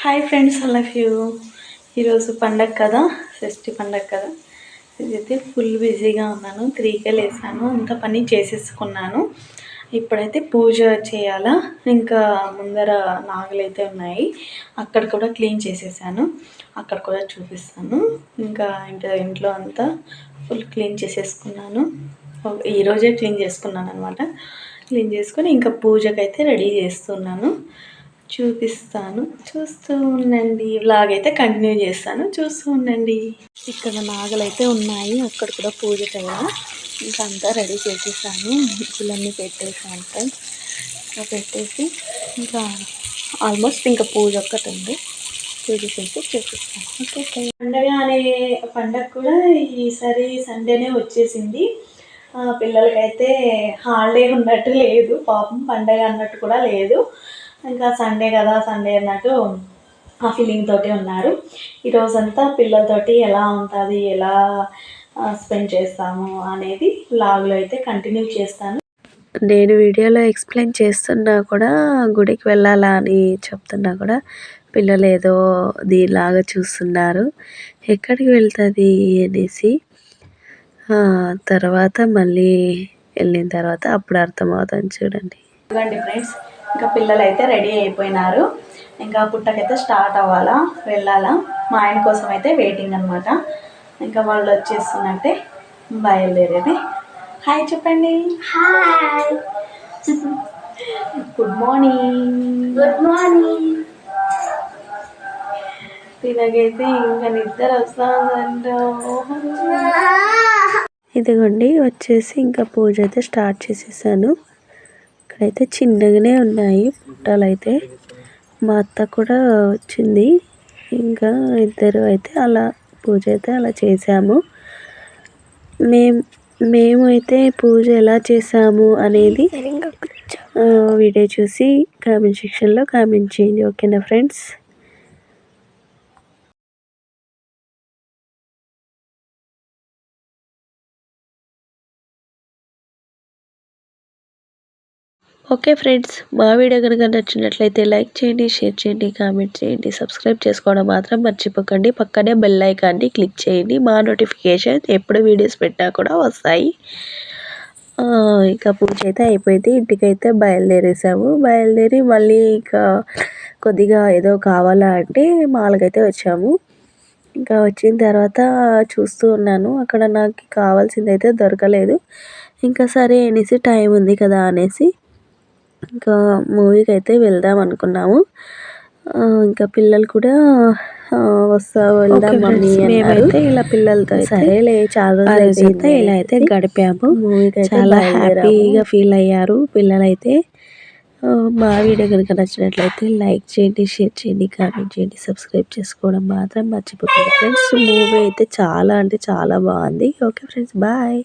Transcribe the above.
Hi friends I love you ఈరోజు పండగ కదా షష్ఠి పండగ కదా. ఇదైతే ఫుల్ బిజీగా ఉన్నాను త్రీకే లేసాను అంత పని చేసేసుకున్నాను. ఇప్పుడైతే పూజ చేయాలా ఇంకా ముందర నాగులు అయితే ఉన్నాయి. అక్కడ కూడా క్లీన్ చేసేసాను అక్కడ కూడా చూపిస్తాను. ఇంకా ఇంటి ఇంట్లో అంతా ఫుల్ క్లీన్ చేసేసుకున్నాను. ఈరోజే క్లీన్ చేసుకున్నాను అనమాట క్లీన్ చేసుకొని ఇంకా పూజకైతే రెడీ చేస్తున్నాను. చూపిస్తాను. చూస్తూ ఉండండి. వ్లాగ్ అయితే కంటిన్యూ చేస్తాను. చూస్తూ ఉండండి. ఇక్కడ నాగలు అయితే ఉన్నాయి. అక్కడ కూడా పూజ కదా ఇంకా అంతా రెడీ చేసేసాను. ముగ్గులన్నీ పెట్టేసాను ఇంకా పెట్టేసి ఇంకా ఆల్మోస్ట్ ఇంకా పూజ ఒక్కటి ఉంది పూజ చేసి చూపిస్తాను ఓకే పండగ అనే పండగ కూడా ఈసారి సండేనే వచ్చేసింది. పిల్లలకైతే హాలిడే ఉన్నట్టు లేదు. పాపం పండగ అన్నట్టు కూడా లేదు. ఇంకా సండే కదా సండే అన్నట్టు ఆ ఫీలింగ్ తోటి ఉన్నారు. ఈరోజంతా పిల్లలతోటి ఎలా ఉంటుంది ఎలా స్పెండ్ చేస్తాము అనేది లాగ్లో అయితే కంటిన్యూ చేస్తాను. నేను వీడియోలో ఎక్స్ప్లెయిన్ చేస్తున్నా కూడా గుడికి వెళ్ళాలా అని చెప్తున్నా కూడా పిల్లలు ఏదో దీనిలాగా చూస్తున్నారు. ఎక్కడికి వెళ్తుంది అనేసి తర్వాత మళ్ళీ వెళ్ళిన తర్వాత అప్పుడు అర్థమవుతుంది చూడండి. ఫ్రెండ్స్ ఇంకా పిల్లలు అయితే రెడీ అయిపోయినారు. ఇంకా పుట్టకైతే స్టార్ట్ అవ్వాలా వెళ్ళాలా. మా ఆయన కోసం అయితే వెయిటింగ్ అనమాట ఇంకా వాళ్ళు వచ్చేస్తున్నట్టే బయలుదేరేది. హాయ్ చెప్పండి. Hi good morning good morning తినగైతే ఇంకా నిద్ర వస్తుందంట. ఇదిగోండి వచ్చేసి ఇంకా పూజ అయితే స్టార్ట్ చేసేసాను. ఇక్కడైతే చిన్నగానే ఉన్నాయి పుట్టాలు అయితే మా అత్త కూడా వచ్చింది. ఇంకా ఇద్దరు అయితే అలా పూజ అయితే అలా చేసాము మేము మేము అయితే పూజ ఎలా చేసాము అనేది వీడియో చూసి కామెంట్ సెక్షన్లో కామెంట్ చేయండి. ఓకేనా ఫ్రెండ్స్? ఓకే ఫ్రెండ్స్ మా వీడియో కనుక నచ్చినట్లయితే లైక్ చేయండి షేర్ చేయండి కామెంట్ చేయండి సబ్స్క్రైబ్ చేసుకోవడం మాత్రం మర్చిపోకండి. పక్కనే బెల్ ఐకాన్ని క్లిక్ చేయండి. మా నోటిఫికేషన్ ఎప్పుడు వీడియోస్ పెట్టినా కూడా వస్తాయి. ఇంకా పూజ అయితే అయిపోయింది. ఇంటికైతే బయలుదేరేసాము. బయలుదేరి మళ్ళీ ఇంకా కొద్దిగా ఏదో కావాలా అంటే మాలకైతే వచ్చాము. ఇంకా వచ్చిన తర్వాత చూస్తూ ఉన్నాను. అక్కడ నాకు కావాల్సింది అయితే దొరకలేదు. ఇంకా సరే అనేసి టైం ఉంది కదా అనేసి ఇంకా మూవీకి అయితే వెళ్దాం అనుకున్నాము. ఇంకా పిల్లలు కూడా వస్తా వెళ్దాం మమ్మీ మేమైతే ఇలా పిల్లలతో సరేలే చాలా రోజులు అయితే ఇలా అయితే గడిపాము. మూవీకి చాలా హ్యాపీగా ఫీల్ అయ్యారు పిల్లలైతే. మా వీడియో కనుక నచ్చినట్లయితే లైక్ చేయండి షేర్ చేయండి కామెంట్ చేయండి సబ్స్క్రైబ్ చేసుకోవడం మాత్రం మర్చిపోతుంది ఫ్రెండ్స్ మూవీ అయితే చాలా అంటే చాలా బాగుంది. Okay friends bye.